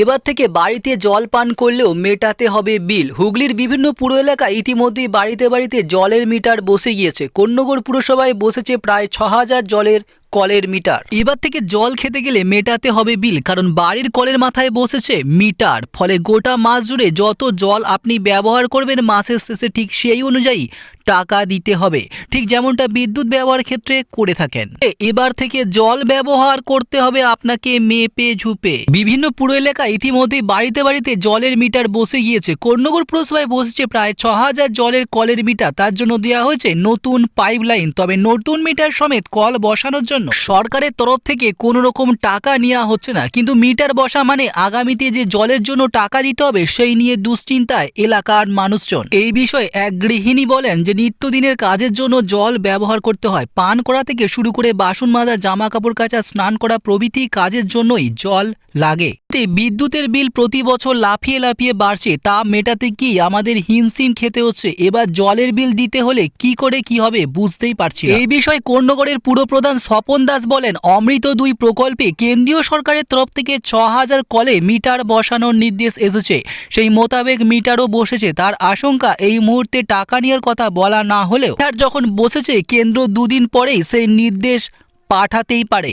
এবার থেকে বাড়িতে জল পান করলেও মেটাতে হবে বিল। হুগলির বিভিন্ন পুর এলাকায় ইতিমধ্যেই বাড়িতে বাড়িতে জলের মিটার বসে গিয়েছে। কন্যগর পুরসভায় বসেছে প্রায় ছ হাজার জলের কলের মিটার। এবার থেকে জল খেতে গেলে মেটাতে হবে বিল, কারণ বাড়ির কলের মাথায় বসেছে মিটার। ফলে গোটা মাস জুড়ে যত জল আপনি ব্যবহার করবেন মাসের শেষে ঠিক সেই অনুযায়ী টাকা দিতে হবে। ঠিক যেমনটা বিদ্যুৎ ব্যবহার ক্ষেত্রে করে থাকেন। এবার থেকে জল ব্যবহার করতে হবে আপনাকে মেপে ঝুপে। বিভিন্ন পুর এলাকায় ইতিমধ্যেই বাড়িতে বাড়িতে জলের মিটার বসে গিয়েছে। কর্ণগর পুরসভায় বসেছে প্রায় ছ হাজার জলের কলের মিটার। তার জন্য দেওয়া হয়েছে নতুন পাইপ লাইন তবে নতুন মিটার সমেত কল বসানোর জন্য সরকারের তরফ থেকে কোনো রকম টাকা নেওয়া হচ্ছে না। কিন্তু মিটার বসা মানে আগামীতে যে জলের জন্য টাকা দিতে হবে, সেই নিয়ে দুশ্চিন্তায় এলাকার মানুষজন। এই বিষয়ে এক গৃহিণী বলেন যে নিত্যদিনের কাজের জন্য জল ব্যবহার করতে হয়। পান করা থেকে শুরু করে বাসন মাজা জামা কাপড় কাচা, স্নান করা প্রভৃতি কাজের জন্যই জল লাগে। বিদ্যুতের বিল প্রতি বছর লাফিয়ে লাফিয়ে বাড়ছে। তা মেটাতে কি আমাদের হিমশিম খেতে হচ্ছে? এবার জলের বিল দিতে হলে কি করে কি হবে বুঝতেই পারছি এই বিষয়ে কর্ণগড়ের পুরপ্রধান স্বপন দাস বলেন, অমৃত দুই প্রকল্পে কেন্দ্রীয় সরকারের তরফ থেকে ছ হাজার কলে মিটার বসানোর নির্দেশ এসেছে। সেই মোতাবেক মিটারও বসেছে। তার আশঙ্কা, এই মুহূর্তে টাকা নেওয়ার কথা বলা না হলেও তার যখন বসেছে কেন্দ্র দুদিন পরেই সেই নির্দেশ পাঠাতেই পারে।